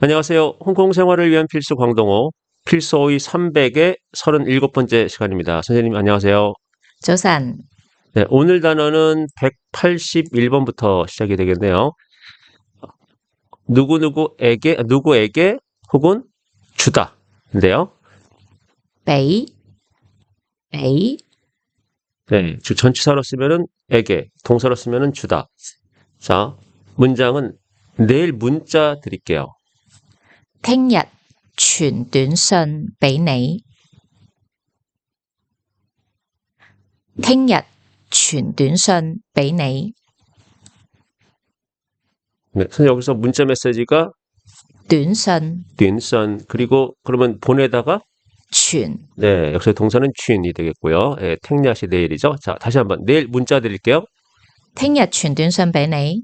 안녕하세요. 홍콩 생활을 위한 필수 광동어 필수어의 300의 37번째 시간입니다. 선생님 안녕하세요. 조산. 네, 오늘 단어는 181번부터 시작이 되겠네요. 누구누구에게 누구에게 혹은 주다인데요. 베이 베이 네, 주 전치사로 쓰면은 에게, 동사로 쓰면은 주다. 자, 문장은 내일 문자 드릴게요. 聽日傳短信俾你。聽日傳短信俾你。 네, 선생님 여기서 문자 메시지가 短信 뒷선 그리고 그러면 보내다가 傳 네, 역시 동사는 춘이 되겠고요. 예, 택리아시 내일이죠. 자, 다시 한번 내일 문자 드릴게요. 聽日傳短信俾你。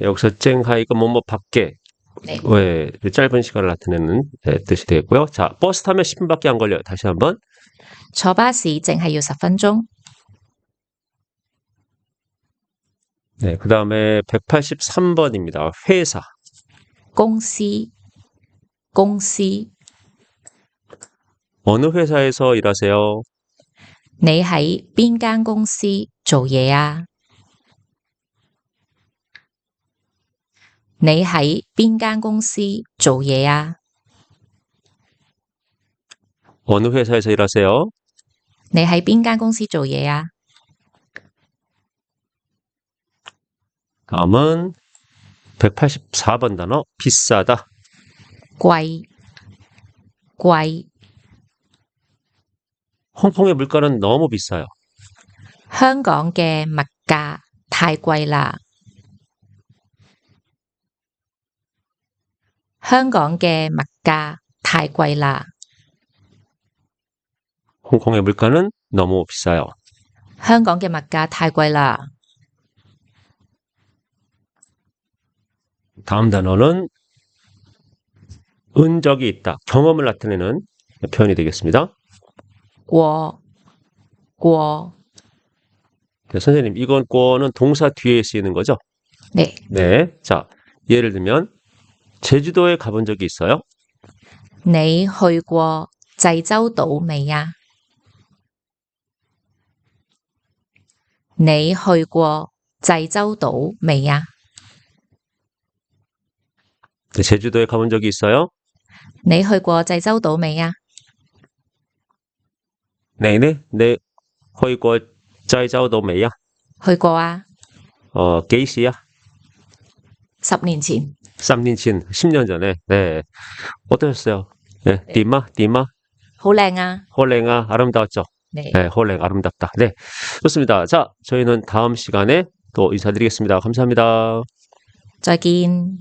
네, 여기서 쨍하이가 뭐뭐 밖에 네. 왜 짧은 시간을 나타내는 네, 뜻이 되겠고요. 자, 버스 타면 10분밖에 안 걸려요. 다시 한번. 坐巴士淨係要十分鐘。 네, 그 다음에 183번입니다. 회사. 公司公司， 어느 회사에서 일하세요? 你喺邊間公司做嘢啊？ 你喺邊間公司做嘢啊？ 어느 회사에서 일하세요? 你喺邊間公司做嘢啊？ 다음은 184번 단어 비싸다. 貴貴， 홍콩의 물가는 너무 비싸요. 香港嘅物價太貴啦！ 香港嘅物價太貴啦！ 홍콩의 물가는 너무 비싸요. 香港嘅物價太貴啦！ 다음 단어는 은적이 있다. 경험을 나타내는 표현이 되겠습니다. 過過， 네, 선생님, 이건 꿔는 동사 뒤에 쓰이는 거죠? 네， 네. 자, 예를 들면 제주도에 가본 적이 있어요? 你去過濟州島未啊？你去過濟州島未啊？ 네, 제주도에 가본 적이 있어요? 你去過濟州島未啊？ 네네. 네. 거의 거 짜이자오도 메야. 去過啊， 어, 게이시야. 十年前 쌍린친 10년 전에 네 어떠셨어요? 네, 네. 디마 디마 홀랭아 홀랭아 아름다웠죠? 네. 네 홀랭 아름답다. 네 좋습니다. 자 저희는 다음 시간에 또 인사드리겠습니다. 감사합니다. 저긴